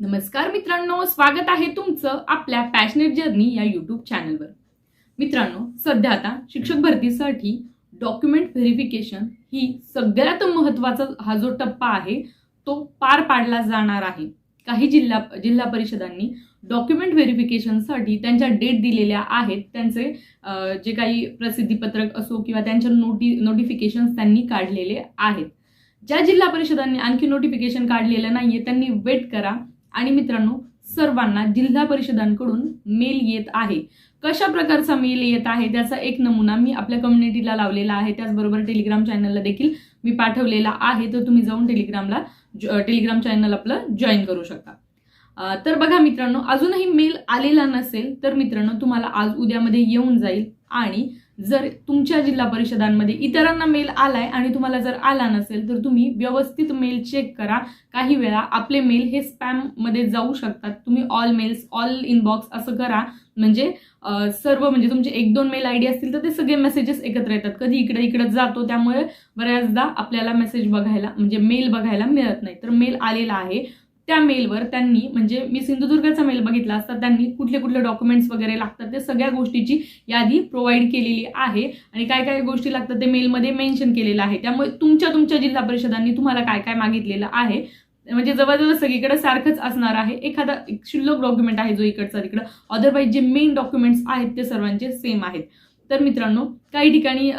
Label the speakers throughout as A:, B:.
A: नमस्कार मित्रांनो स्वागत आहे तुमचं आपल्या पॅशनेट जर्नी या यूट्यूब चॅनलवर मित्रांनो सध्या आता शिक्षक भरतीसाठी डॉक्युमेंट व्हेरिफिकेशन ही सगळ्यात महत्त्वाचा हा जो टप्पा आहे तो पार पाडला जाणार आहे. काही जिल्हा जिल्हा परिषदांनी डॉक्युमेंट व्हेरिफिकेशनसाठी त्यांच्या डेट दिलेल्या आहेत. त्यांचे जे काही प्रसिद्धीपत्रक असो किंवा त्यांच्या नोटी नोटिफिकेशन्स त्यांनी काढलेले आहेत. ज्या जिल्हा परिषदांनी आणखी नोटिफिकेशन काढलेलं नाहीये त्यांनी वेट करा. आणि मित्रांनो सर्वांना जिल्हा परिषदांकडून मेल येत आहे. कशा प्रकारचा मेल येत आहे त्याचा एक नमुना मी आपल्या कम्युनिटीला लावलेला आहे. त्याचबरोबर टेलिग्राम चॅनलला देखील मी पाठवलेला आहे. तर तुम्ही जाऊन टेलिग्रामला टेलिग्राम चॅनल आपलं जॉईन करू शकता. तर बघा मित्रांनो अजूनही मेल आलेला नसेल तर मित्रांनो तुम्हाला आज उद्यामध्ये येऊन जाईल आणि जर तुमच्या जिल्हा परिषदांमध्ये इतरांना मेल आलाय आणि तुम्हाला जर आला नसेल तर तुम्ही व्यवस्थित मेल चेक करा. काही वेळा आपले मेल हे स्पॅममध्ये जाऊ शकतात. तुम्ही ऑल मेल्स ऑल इनबॉक्स असं करा. म्हणजे सर्व म्हणजे तुमचे एक दोन मेल आय डी असतील तर ते सगळे मेसेजेस एकत्र येतात. कधी इकडे इकडे जातो त्यामुळे बऱ्याचदा आपल्याला मेसेज बघायला म्हणजे मेल बघायला मिळत नाही. तर मेल आलेला आहे. त्या मेलवर त्यांनी म्हणजे मी सिंधुदुर्गाचा मेल बघितला असता त्यांनी कुठले कुठले डॉक्युमेंट्स वगैरे लागतात ते सगळ्या गोष्टीची यादी प्रोव्हाइड केलेली आहे. आणि काय काय गोष्टी लागतात ते मेलमध्ये मेन्शन केलेलं आहे. त्यामुळे तुमच्या तुमच्या जिल्हा परिषदांनी तुम्हाला काय काय मागितलेलं आहे. म्हणजे जवळजवळ सगळीकडे सारखंच असणार आहे. एखादा एक डॉक्युमेंट आहे जो इकडचा तिकडं. अदरवाईज जे मेन डॉक्युमेंट्स आहेत ते सर्वांचे सेम आहेत. तर मित्रांनो काही ठिकाणी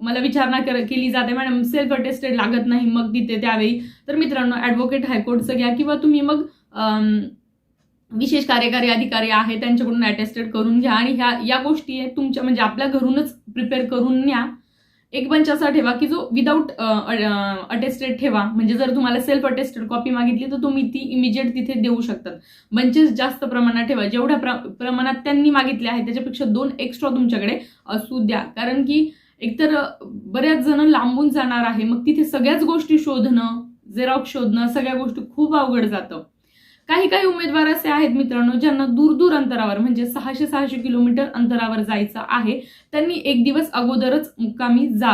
A: मला विचारणा कर- केली जाते. मॅडम सेल्फ अटेस्टेड लागत नाही मग तिथे त्यावेळी. तर मित्रांनो ॲडव्होकेट हायकोर्टचं घ्या किंवा तुम्ही मग विशेष कार्यकारी अधिकारी आहे त्यांच्याकडून अटेस्टेड करून घ्या आणि ह्या या गोष्टी आहे तुमच्या म्हणजे आपल्या घरूनच प्रिपेअर करून न्या. एक बंच असा ठेवा की जो विदाऊट अटेस्टेड ठेवा. म्हणजे जर तुम्हाला सेल्फ अटेस्टेड कॉपी मागितली तर तुम्ही ती इमिजिएट तिथे देऊ शकतात. बंचेस जास्त प्रमाणात ठेवा. जेवढ्या प्र- प्रमाणात त्यांनी मागितले आहे त्याच्यापेक्षा दोन एक्स्ट्रा तुमच्याकडे असू द्या. कारण की एकतर बऱ्याच जण लांबून जाणार आहे. मग तिथे सगळ्याच गोष्टी शोधणं झेरॉक्स शोधणं सगळ्या गोष्टी खूप अवघड जातं. काही काही उमेदवार असे आहेत मित्रांनो ज्यांना दूर दूर अंतरावर म्हणजे सहाशे सहाशे किलोमीटर अंतरावर जायचं आहे त्यांनी एक दिवस अगोदरच मुक्कामी जा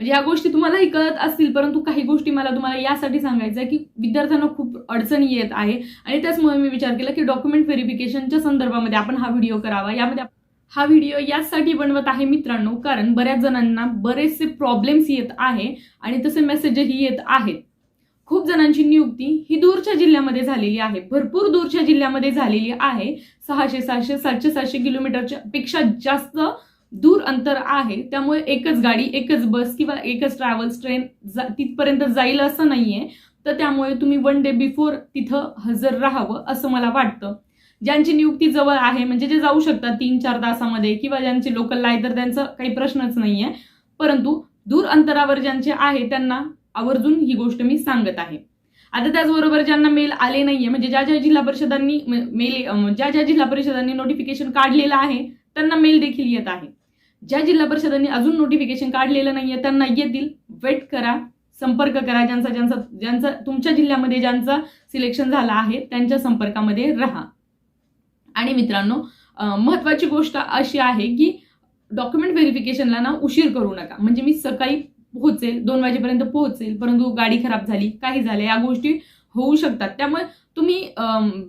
A: म्हणजे या गोष्टी तुम्हालाही कळत असतील परंतु काही गोष्टी मला तुम्हाला यासाठी सांगायचं आहे की विद्यार्थ्यांना खूप अडचणी येत आहे. आणि त्याचमुळे मी विचार केला की डॉक्युमेंट व्हेरिफिकेशनच्या संदर्भामध्ये आपण हा व्हिडिओ करावा. यामध्ये हा व्हिडिओ यासाठी बनवत आहे मित्रांनो कारण बऱ्याच जणांना बरेचसे प्रॉब्लेम्स येत आहे आणि तसे मेसेजही येत आहेत. खूप जणांची नियुक्ती ही दूरच्या जिल्ह्यामध्ये झालेली आहे. भरपूर दूरच्या जिल्ह्यामध्ये झालेली आहे. सहाशे सहाशे सातशे सातशे किलोमीटरच्या पेक्षा जास्त दूर अंतर आहे. त्यामुळे एकच गाडी एकच बस किंवा एकच ट्रॅव्हल्स ट्रेन जा तिथपर्यंत जाईल असं नाहीये. तर त्यामुळे तुम्ही वन डे बिफोर तिथं हजर राहावं असं मला वाटतं. ज्यांची नियुक्ती जवळ आहे म्हणजे जे जाऊ शकतात तीन चार तासामध्ये किंवा ज्यांचे लोकल आहे तर त्यांचा काही प्रश्नच नाहीये. परंतु दूर अंतरावर ज्यांचे आहे त्यांना आवर्जून ही गोष्ट मी सांगत आहे. आता त्याचबरोबर ज्यांना मेल आले नाहीये म्हणजे ज्या ज्या जिल्हा परिषदांनी मेल ज्या ज्या जिल्हा परिषदांनी नोटिफिकेशन काढलेलं आहे त्यांना मेल देखील येत आहे. ज्या जिल्हा परिषदांनी अजून नोटिफिकेशन काढलेलं नाहीये त्यांना येतील. वेट करा संपर्क करा ज्यांचा ज्यांचा ज्यांचा तुमच्या जिल्ह्यामध्ये ज्यांचा सिलेक्शन झालं आहे त्यांच्या संपर्कामध्ये राहा. आणि मित्रांनो महत्वाची गोष्ट अशी आहे की डॉक्युमेंट व्हेरिफिकेशनला ना उशीर करू नका. म्हणजे मी सकाळी पोहोचेल दोन वाजेपर्यंत पोहोचेल परंतु गाडी खराब झाली काही झाले या गोष्टी होऊ शकतात. त्यामुळे तुम्ही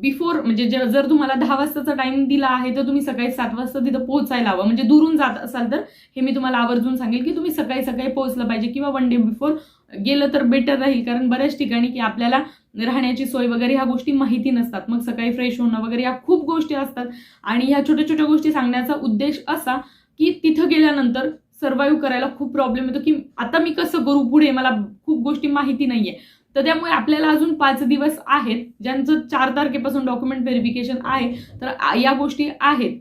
A: बिफोर म्हणजे जर तुम्हाला दहा वाजताचा टाइम दिला आहे तर तुम्ही सकाळी सात वाजता तिथं पोहोचायला हवं. म्हणजे दुरून जात असाल तर हे मी तुम्हाला आवर्जून सांगेल की तुम्ही सकाळी सकाळी पोहोचलं पाहिजे किंवा वन डे बिफोर गेलं तर बेटर राहील. कारण बऱ्याच ठिकाणी की आपल्याला राहण्याची सोय वगैरे ह्या गोष्टी माहिती नसतात. मग सकाळी फ्रेश होणं वगैरे या खूप गोष्टी असतात. आणि ह्या छोट्या छोट्या गोष्टी सांगण्याचा उद्देश असा की तिथं गेल्यानंतर सर्वाईव्ह करायला खूप प्रॉब्लेम येतो की आता मी कसं करू? पुढे मला खूप गोष्टी माहिती नाहीये. तर त्यामुळे आपल्याला अजून पाच दिवस आहेत. ज्यांचं चार तारखेपासून डॉक्युमेंट व्हेरिफिकेशन आहे तर या गोष्टी आहेत.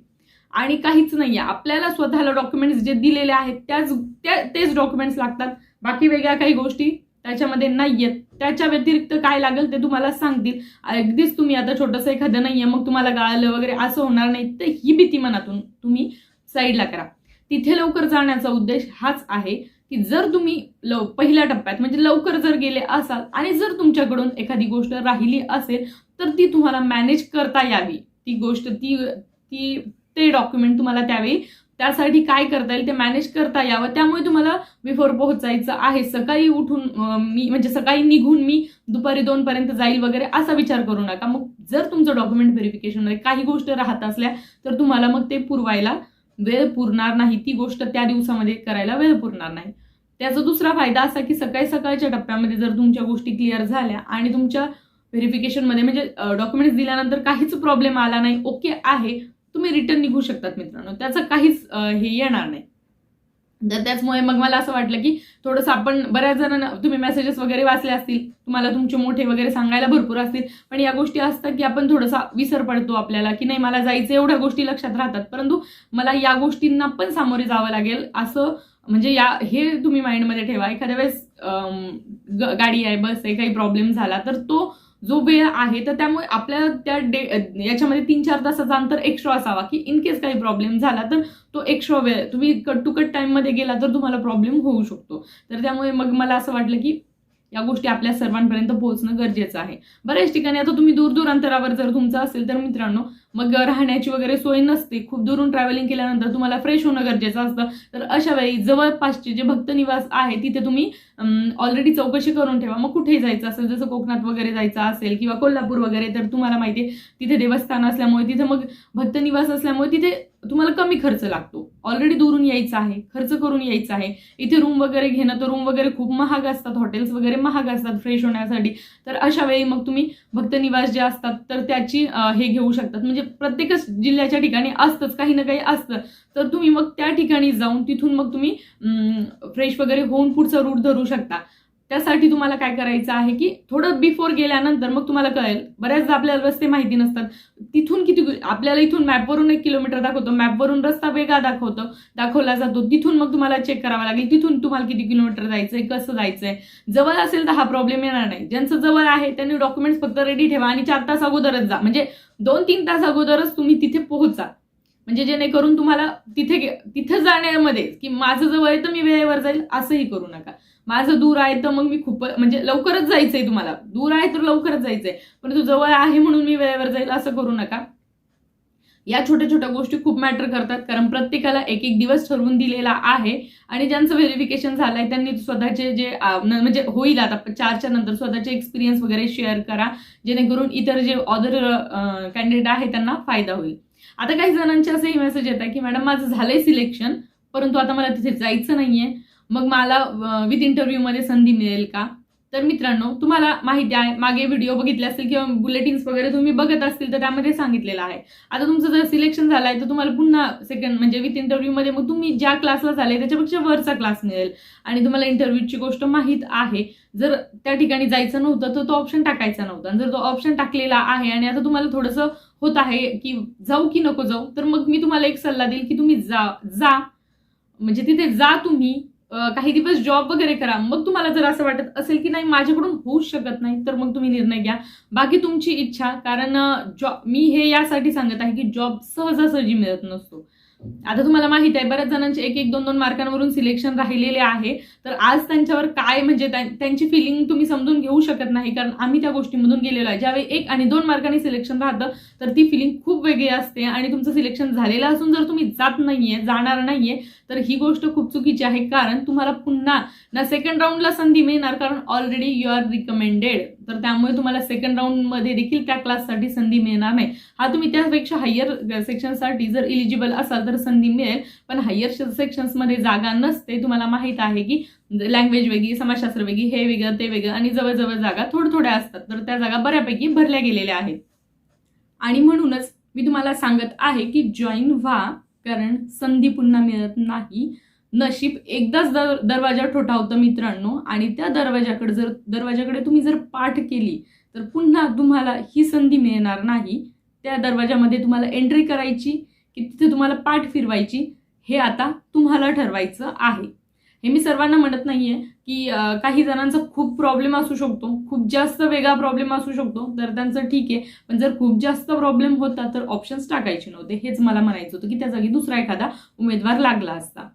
A: आणि काहीच नाहीये. आपल्याला स्वतःला डॉक्युमेंट्स जे दिलेले आहेत त्याच त्या तेच डॉक्युमेंट्स लागतात. बाकी वेगळ्या काही गोष्टी त्याच्यामध्ये नाहीयेत. त्याच्या व्यतिरिक्त काय लागेल ते तुम्हाला सांगतील. अगदीच तुम्ही आता छोटंसं एखादं नाहीये मग तुम्हाला गाळलं वगैरे असं होणार नाही. तर ही भीती मनातून तुम्ही साईडला करा. तिथे लवकर जाण्याचा उद्देश हाच आहे की जर तुम्ही लव पहिल्या टप्प्यात म्हणजे लवकर जर गेले असाल आणि जर तुमच्याकडून एखादी गोष्ट राहिली असेल तर ती तुम्हाला मॅनेज करता यावी. ती गोष्ट ती ती ते डॉक्युमेंट तुम्हाला त्यावेळी त्यासाठी काय करता येईल ते मॅनेज करता यावं. त्यामुळे तुम्हाला बिफोर पोहोचायचं आहे. सकाळी उठून मी म्हणजे सकाळी निघून मी दुपारी दोनपर्यंत जाईल वगैरे असा विचार करू नका. मग जर तुमचं डॉक्युमेंट व्हेरिफिकेशनमध्ये काही गोष्ट राहत असल्या तर तुम्हाला मग ते पुरवायला वेळ पुरणार नाही. ती गोष्ट त्या दिवसामध्ये करायला वेळ पुरणार नाही. त्याचा दुसरा फायदा असा की सकाळी सकाळच्या टप्प्यामध्ये जर तुमच्या गोष्टी क्लिअर झाल्या आणि तुमच्या व्हेरिफिकेशनमध्ये म्हणजे डॉक्युमेंट्स दिल्यानंतर काहीच प्रॉब्लेम आला नाही ओके आहे तुम्ही रिटर्न निघू शकतात मित्रांनो. त्याचं काहीच हे येणार नाही. तर त्याचमुळे मग मला असं वाटलं की थोडंसं आपण बऱ्याच जणांना तुम्ही मेसेजेस वगैरे वाचले असतील तुम्हाला तुमचे मोठे वगैरे सांगायला भरपूर असतील पण या गोष्टी असतात की आपण थोडासा विसर पडतो आपल्याला की नाही मला जायचं एवढ्या गोष्टी लक्षात राहतात. परंतु मला या गोष्टींना पण सामोरे जावं लागेल असं म्हणजे या हे तुम्ही माइंडमध्ये ठेवा. एखाद्या वेळेस गाडी आहे बस आहे काही प्रॉब्लेम झाला तर तो जो वेळ आहे तर त्यामुळे आपल्याला त्या डे याच्यामध्ये तीन चार तासाचा अंतर एक्स्ट्रा असावा. की इन केस काही प्रॉब्लेम झाला तर तो एक्स्ट्रा वेळ तुम्ही कट टू कट टाईममध्ये गेला तर तुम्हाला प्रॉब्लेम होऊ शकतो. तर त्यामुळे मग मला असं वाटलं की या गोष्टी आपल्या सर्वांपर्यंत पोहोचणं गरजेचं आहे. बऱ्याच ठिकाणी आता तुम्ही दूर दूर अंतरावर जर तुमचं असेल तर मित्रांनो मग राहण्याची वगैरे सोय नसते. खूप दुरून ट्रॅव्हलिंग केल्यानंतर तुम्हाला फ्रेश होणं गरजेचं असतं. तर अशा वेळी जवळपासचे जे भक्त निवास आहे तिथे तुम्ही ऑलरेडी चौकशी करून ठेवा. मग कुठे जायचं असेल जसं कोकणात वगैरे जायचं असेल किंवा कोल्हापूर वगैरे तर तुम्हाला माहिती आहे तिथे देवस्थान असल्यामुळे तिथे मग भक्त निवास असल्यामुळे तिथे तुम्हाला कमी खर्च लागतो. ऑलरेडी दुरून यायचं आहे खर्च करून यायचं आहे. इथे रूम वगैरे घेणं तर रूम वगैरे खूप महाग असतात. हॉटेल्स वगैरे महाग असतात फ्रेश होण्यासाठी. तर अशा वेळी मग तुम्ही भक्त निवास जे असतात तर त्याची हे घेऊ शकतात. म्हणजे प्रत्येकच जिल्ह्याच्या ठिकाणी असतंच काही ना काही असतं. तर तुम्ही मग त्या ठिकाणी जाऊन तिथून मग तुम्ही फ्रेश वगैरे होऊन पुढचा रूट धरू शकता. त्यासाठी तुम्हाला काय करायचं आहे की थोडं बिफोर गेल्यानंतर मग तुम्हाला कळेल. बऱ्याचदा आपल्याला रस्ते माहिती नसतात. तिथून किती आपल्याला इथून मॅपवरून एक किलोमीटर दाखवतो. मॅपवरून रस्ता वेगळा दाखवतो. दाखवला जातो. तिथून मग तुम्हाला चेक करावा लागेल. तिथून तुम्हाला किती किलोमीटर जायचंय कसं जायचंय. जवळ असेल तर हा प्रॉब्लेम येणार नाही. ज्यांचं जवळ आहे त्यांनी डॉक्युमेंट्स फक्त रेडी ठेवा आणि चार तास अगोदरच जा. म्हणजे दोन तीन तास अगोदरच तुम्ही तिथे पोहोचा म्हणजे जेणेकरून तुम्हाला तिथे तिथे जाण्यामध्ये की माझं जवळ आहे तर मी वेळेवर जाईल असंही करू नका. माझं दूर आहे तर मग मी खूप म्हणजे लवकरच जायचं आहे तुम्हाला. दूर आहे तर लवकरच आहे परंतु जवळ आहे म्हणून मी वेळेवर जाईल असं करू नका. या छोट्या छोट्या गोष्टी खूप मॅटर करतात कारण प्रत्येकाला एक एक दिवस ठरवून दिलेला आहे. आणि ज्यांचं व्हेरिफिकेशन झालंय त्यांनी स्वतःचे जे म्हणजे होईल आता चारच्या नंतर स्वतःचे एक्सपिरियन्स वगैरे शेअर करा. जेणेकरून इतर जे ऑदर कॅन्डिडेट आहे त्यांना फायदा होईल. आता काही जणांचे असेही मेसेज येत आहे की मॅडम माझं झालंय सिलेक्शन परंतु आता मला तिथे जायचं नाहीये. मग मला विथ इंटरव्ह्यूमध्ये संधी मिळेल का? तर मित्रांनो तुम्हाला माहिती आहे मागे व्हिडिओ बघितले असतील किंवा बुलेटिन्स वगैरे तुम्ही बघत असतील तर त्यामध्ये सांगितलेलं आहे. आता तुमचं जर सिलेक्शन झालं आहे तर तुम्हाला पुन्हा सेकंड म्हणजे विथ इंटरव्ह्यूमध्ये मग तुम्ही ज्या क्लासला झाले त्याच्यापेक्षा वरचा क्लास मिळेल. आणि तुम्हाला इंटरव्ह्यूची गोष्ट माहीत आहे. जर त्या ठिकाणी जायचं नव्हतं तर तो ऑप्शन टाकायचा नव्हता. आणि जर तो ऑप्शन टाकलेला आहे आणि आता तुम्हाला थोडंसं होत आहे की जाऊ की नको जाऊ तर मग मी तुम्हाला एक सल्ला देईल की तुम्ही जा जा. म्हणजे तिथे जा तुम्ही. काही दिवस जॉब वगैरे करा. मग तुम्हाला जर असं वाटत असेल की नाही माझ्याकडून होऊ शकत नाही तर मग तुम्ही निर्णय घ्या. बाकी तुमची इच्छा कारण जॉब मी हे यासाठी सांगत आहे की जॉब सहजासहजी मिळत नसतो. आता तुम्हाला माहीत आहे बऱ्याच जणांचे एक एक दोन दोन मार्कांवरून सिलेक्शन राहिलेले आहे. तर आज त्यांच्यावर काय म्हणजे त्यांची फिलिंग तुम्ही समजून घेऊ शकत नाही कारण आम्ही त्या गोष्टीमधून गेलेलो आहे. ज्यावेळी एक आणि दोन मार्कांनी सिलेक्शन राहतं तर ती फिलिंग खूप वेगळी असते आणि तुमचं सिलेक्शन झालेलं असून जर तुम्ही जात नाहीये जाणार नाहीये तर ही गोष्ट खूप चुकीची आहे. कारण तुम्हाला पुन्हा ना सेकंड राऊंडला संधी मिळणार कारण ऑलरेडी यू आर रिकमेंडेड तर त्यामुळे तुम्हाला सेकंड राऊंडमध्ये देखील त्या क्लाससाठी संधी मिळणार नाही. हा तुम्ही त्यापेक्षा हायर सेक्शनसाठी जर इलिजिबल असाल तर संधी मिळेल. पण हायर सेक्शन्समध्ये जागा नसते तुम्हाला माहीत आहे की लँग्वेज वेगळी समाजशास्त्र वेगळी हे वेगळं ते वेगळं आणि जवळजवळ जागा थोड्या थोड्या असतात. तर त्या जागा बऱ्यापैकी भरल्या गेलेल्या आहेत. आणि म्हणूनच मी तुम्हाला सांगत आहे की जॉईन व्हा कारण संधी पुन्हा मिळत नाही. नशीब एकदाच दर दरवाजा ठोठावतं मित्रांनो. आणि त्या दरवाजाकडे जर दरवाजाकडे तुम्ही जर पाठ केली तर पुन्हा तुम्हाला ही संधी मिळणार नाही. त्या दरवाजामध्ये तुम्हाला एंट्री करायची की तिथे तुम्हाला पाठ फिरवायची हे आता तुम्हाला ठरवायचं आहे. हे मी सर्वांना म्हणत नाहीये की काही जणांचा खूप प्रॉब्लेम असू शकतो खूप जास्त वेगळा प्रॉब्लेम असू शकतो तर त्यांचं ठीक आहे. पण जर खूप जास्त प्रॉब्लेम होता तर ऑप्शन्स टाकायचे नव्हते. हेच मला म्हणायचं होतं की त्या जागी दुसरा एखादा उमेदवार लागला असता.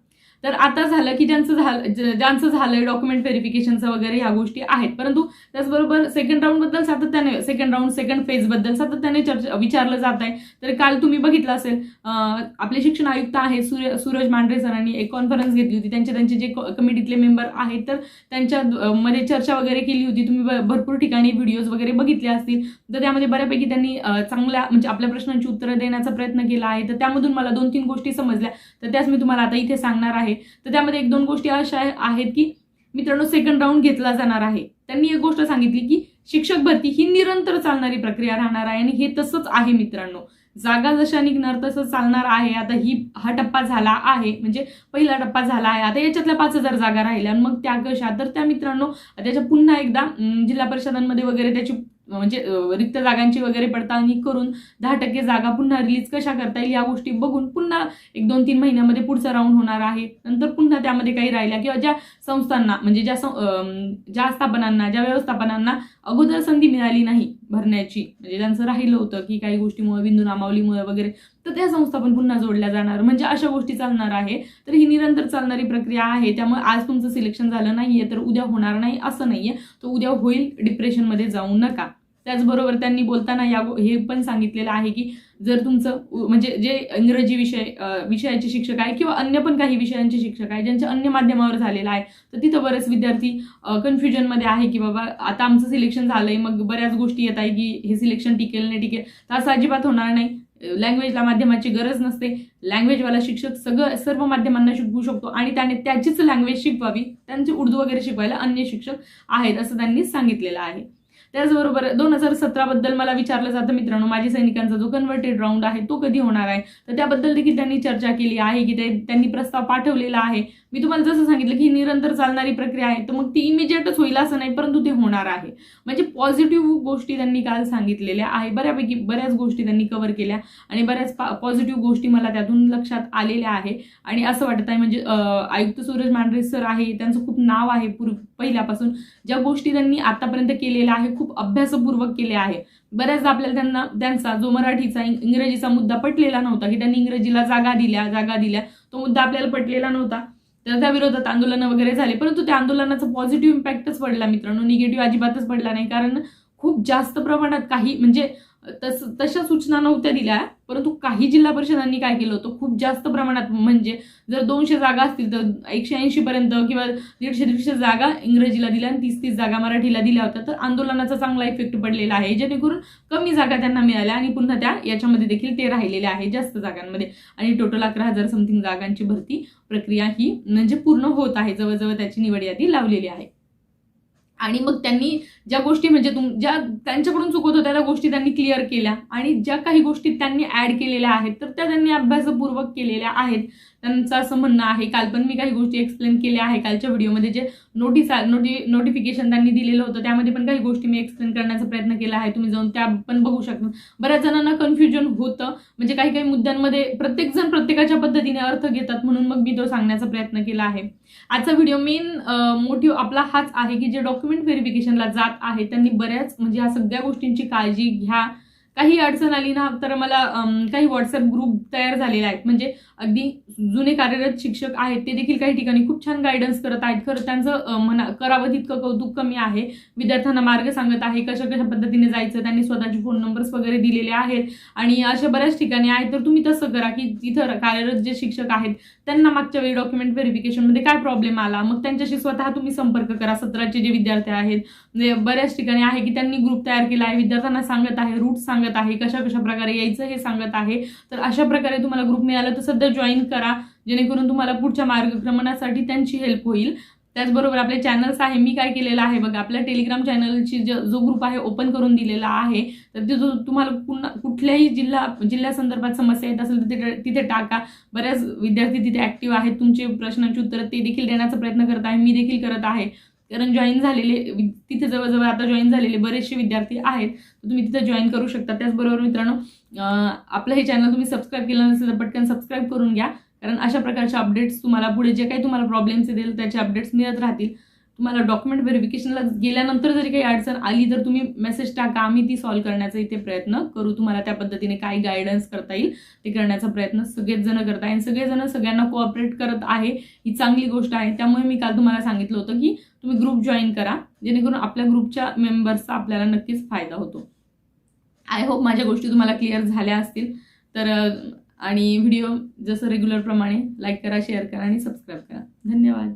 A: तर आता झालं की ज्यांचं झालं ज- ज्यांचं झालंय डॉक्युमेंट व्हेरिफिकेशनचं वगैरे ह्या गोष्टी आहेत. परंतु त्याचबरोबर सेकंड राऊंडबद्दल सातत्याने सेकंड राऊंड सेकंड फेजबद्दल सातत्याने चर्चा विचारलं जात आहे. तर काल तुम्ही बघितलं असेल आपले शिक्षण आयुक्त आहे सूर्य सूरज मांढरे सरांनी एक कॉन्फरन्स घेतली होती. त्यांचे त्यांचे जे कमिटीतले मेंबर आहेत तर त्यांच्या मध्ये चर्चा वगैरे केली होती. तुम्ही भरपूर ठिकाणी व्हिडिओज वगैरे बघितले असतील. तर त्यामध्ये बऱ्यापैकी त्यांनी चांगल्या म्हणजे आपल्या प्रश्नांची उत्तरं देण्याचा प्रयत्न केला आहे. तर त्यामधून मला दोन तीन गोष्टी समजल्या. तर त्याच मी तुम्हाला आता इथे सांगणार आहे. तर त्यामध्ये एक दोन गोष्टी अशा आहेत की मित्रांनो सेकंड राऊंड घेतला जाणार आहे. त्यांनी एक गोष्ट सांगितली की शिक्षक भरती ही निरंतर चालणारी प्रक्रिया राहणार आहे आणि हे तसंच आहे मित्रांनो. जागा जशा निघणार तसं चालणार आहे. आता ही हा टप्पा झाला आहे. म्हणजे पहिला टप्पा झाला आहे. आता याच्यातल्या पाच हजार जागा राहिल्या आणि मग त्या कशा? तर त्या मित्रांनो त्याच्या पुन्हा एकदा जिल्हा परिषदांमध्ये वगैरे त्याची म्हणजे रिक्त जागांची वगैरे पडताळणी करून दहा टक्के जागा पुन्हा रिलीज कशा करता येईल या गोष्टी बघून पुन्हा एक दोन तीन महिन्यामध्ये पुढचा राऊंड होणार आहे. नंतर पुन्हा त्यामध्ये काही राहिल्या किंवा ज्या संस्थांना म्हणजे ज्या सं- ज्या स्थापनांना ज्या व्यवस्थापनांना अगोदर संधी मिळाली नाही भरण्याची म्हणजे त्यांचं राहिलं होतं की काही गोष्टीमुळे बिंदू नामावलीमुळे वगैरे तर त्या संस्था पण पुन्हा जोडल्या जाणार. म्हणजे अशा गोष्टी चालणार आहे. तर ही निरंतर चालणारी प्रक्रिया आहे. त्यामुळे आज तुमचं सिलेक्शन झालं नाहीये तर उद्या होणार नाही असं नाहीये. तो उद्या होईल डिप्रेशनमध्ये जाऊ नका. त्याचबरोबर त्यांनी बोलताना या हे पण सांगितलेलं आहे की जर तुमचं म्हणजे जे इंग्रजी विषय विषयाचे शिक्षक आहे किंवा अन्य पण काही विषयांचे शिक्षक आहे ज्यांच्या अन्य माध्यमावर झालेलं आहे तर तिथं बरेच विद्यार्थी कन्फ्युजनमध्ये आहे की बाबा आता आमचं सिलेक्शन झालंय मग बऱ्याच गोष्टी येत आहे की हे सिलेक्शन टिकेल नाही टिकेल. तर असं अजिबात होणार नाही. लँग्वेजला माध्यमाची गरज नसते. लँग्वेजवाला शिक्षक सगळं सर्व माध्यमांना शिकवू शकतो आणि त्याने त्याचीच लँग्वेज शिकवावी त्यांची उर्दू वगैरे शिकवायला अन्य शिक्षक आहेत असं त्यांनी सांगितलेलं आहे. त्याचबरोबर दोन हजार सतराबद्दल मला विचारलं जातं मित्रांनो माझी सैनिकांचा जो कन्व्हर्टेड राऊंड आहे तो कधी होणार आहे? तर त्याबद्दल देखील त्यांनी चर्चा केली आहे की ते त्यांनी प्रस्ताव पाठवलेला आहे. मी तुम्हाला जसं सांगितलं की ही निरंतर चालणारी प्रक्रिया आहे तर मग ती इमिजिएटच होईल असं नाही परंतु ते होणार आहे. म्हणजे पॉझिटिव्ह गोष्टी त्यांनी काल सांगितलेल्या आहे. बऱ्यापैकी बऱ्याच गोष्टी त्यांनी कव्हर केल्या आणि बऱ्याच पॉझिटिव्ह गोष्टी मला त्यातून लक्षात आलेल्या आहे. आणि असं वाटत आहे म्हणजे आयुक्त सूरज मांढरे सर आहे त्यांचं खूप नाव आहे पूर्व पहिल्यापासून. ज्या गोष्टी त्यांनी आतापर्यंत केलेल्या आहे खूप अभ्यासपूर्वक केल्या आहे. बऱ्याचदा आपल्याला त्यांना त्यांचा जो मराठीचा इंग्रजीचा मुद्दा पटलेला नव्हता की त्यांनी इंग्रजीला जागा दिल्या जागा दिल्या. तो मुद्दा आपल्याला पटलेला नव्हता. तर त्या विरोधात आंदोलनं वगैरे झाले. परंतु त्या आंदोलनाचा पॉझिटिव्ह इम्पॅक्टच पडला मित्रांनो. निगेटिव्ह अजिबातच पडला नाही. कारण खूप जास्त प्रमाणात काही म्हणजे तस तशा सूचना नव्हत्या दिल्या परंतु काही जिल्हा परिषदांनी काय केलं होतं? खूप जास्त प्रमाणात म्हणजे जर दोनशे जागा असतील तर एकशे ऐंशी पर्यंत किंवा दीडशे दीडशे जागा इंग्रजीला दिल्या आणि तीस तीस जागा मराठीला दिल्या होत्या. तर आंदोलनाचा चांगला इफेक्ट पडलेला आहे जेणेकरून कमी जागा त्यांना मिळाल्या आणि पुन्हा त्या याच्यामध्ये देखील ते राहिलेले आहे जास्त जागांमध्ये. आणि टोटल अकरा हजार समथिंग जागांची भरती प्रक्रिया ही म्हणजे पूर्ण होत आहे. जवळजवळ त्याची निवड यादी लावलेली आहे. आणि मग त्यांनी ज्या गोष्टी म्हणजे तुम ज्या त्यांच्याकडून चुकत होत्या त्या गोष्टी त्यांनी क्लिअर केल्या. आणि ज्या काही गोष्टी त्यांनी ऍड केलेल्या आहेत तर त्या त्यांनी अभ्यासपूर्वक केलेल्या आहेत. त्यांचं असं म्हणणं आहे. काल पण मी काही गोष्टी एक्सप्लेन केल्या आहे. कालच्या व्हिडिओमध्ये जे नोटीस नोटी नोटिफिकेशन त्यांनी दिलेलं होतं त्यामध्ये पण काही गोष्टी मी एक्सप्लेन करण्याचा प्रयत्न केला आहे. तुम्ही जाऊन त्या पण बघू शकता. बऱ्याच जणांना कन्फ्युजन होतं. म्हणजे काही काही मुद्द्यांमध्ये प्रत्येकजण प्रत्येकाच्या पद्धतीने अर्थ घेतात म्हणून मग मी तो सांगण्याचा प्रयत्न केला आहे. आजचा व्हिडिओ मेन मोटिव्ह आपला हाच आहे की जे डॉक्युमेंट व्हेरिफिकेशनला जात आहे त्यांनी बऱ्याच म्हणजे ह्या सगळ्या गोष्टींची काळजी घ्या. काही अडचण आली ना तर मला काही व्हॉट्सअप ग्रुप तयार झालेले आहेत. म्हणजे अगदी जुने कार्यरत शिक्षक आहेत ते देखील काही ठिकाणी खूप छान गायडन्स करत आहेत. खरं त्यांचं म्हणा करावं तितकं कौतुक कमी आहे. विद्यार्थ्यांना मार्ग सांगत आहे कशा कशा पद्धतीने जायचं त्यांनी स्वतःचे फोन नंबर्स वगैरे दिलेले आहेत. आणि अशा बऱ्याच ठिकाणी आहेत तर तुम्ही तसं करा की तिथं कार्यरत जे शिक्षक आहेत त्यांना मागच्या वेळी डॉक्युमेंट व्हेरिफिकेशनमध्ये काय प्रॉब्लेम आला? मग त्यांच्याशी स्वतः तुम्ही संपर्क करा. सत्राचे जे विद्यार्थी आहेत म्हणजे बऱ्याच ठिकाणी आहे की त्यांनी ग्रुप तयार केला आहे. विद्यार्थ्यांना सांगत आहे रूट सांगत आहे कशा कशा प्रकारे यायचं हे सांगत आहे. तर अशा प्रकारे तुम्हाला ग्रुप मिळाला तर सध्या जॉईन करा. जेणेकरून तुम्हाला पुढच्या मार्गक्रमणासाठी त्यांची हेल्प होईल. त्याचबरोबर आपले चॅनल्स आहे मी काय केलेलं आहे बघा आपल्या टेलिग्राम चॅनलची जो जो ग्रुप आहे ओपन करून दिलेला आहे. तर ते जो तुम्हाला पुन्हा कुठल्याही जिल्हा जिल्ह्यासंदर्भात समस्या येत असेल तर तिथे तिथे टाका. बऱ्याच विद्यार्थी तिथे ॲक्टिव्ह आहेत तुमचे प्रश्नांची उत्तरं ते देखील देण्याचा प्रयत्न करत आहे मी देखील करत आहे. कारण जॉईन झालेले वि- तिथे जवळजवळ आता जॉईन झालेले बरेचसे विद्यार्थी आहेत तर तुम्ही तिथे जॉईन करू शकता. त्याचबरोबर मित्रांनो आपलं हे चॅनल तुम्ही सबस्क्राईब केलं नसेल तर पटकन सबस्क्राईब करून घ्या. कारण अशा प्रकारचे अपडेट्स तुम्हाला पुढे जे काही तुम्हाला प्रॉब्लेम्स येतील त्याचे अपडेट्स मिळत राहतील. तुम्हाला डॉक्युमेंट व्हेरिफिकेशनला गेल्यानंतर जरी काही अडचण आली तर तुम्ही मेसेज टाका. आम्ही ती सॉल्व्ह करण्याचा इथे प्रयत्न करू. तुम्हाला त्या पद्धतीने काय गायडन्स करता येईल. ते करण्याचा प्रयत्न सगळेच जण करत. आहे आणि सगळेजण सगळ्यांना कोऑपरेट करत आहे. ही चांगली गोष्ट आहे. त्यामुळे मी काल तुम्हाला सांगितलं होतं की तुम्ही ग्रुप जॉईन करा जेणेकरून आपल्या ग्रुपच्या मेंबर्सचा आपल्याला नक्कीच फायदा होतो. आय होप माझ्या गोष्टी तुम्हाला क्लिअर झाल्या असतील. तर आणि व्हिडिओ जसं रेग्युलरप्रमाणे लाईक करा शेअर करा आणि सबस्क्राईब करा. धन्यवाद.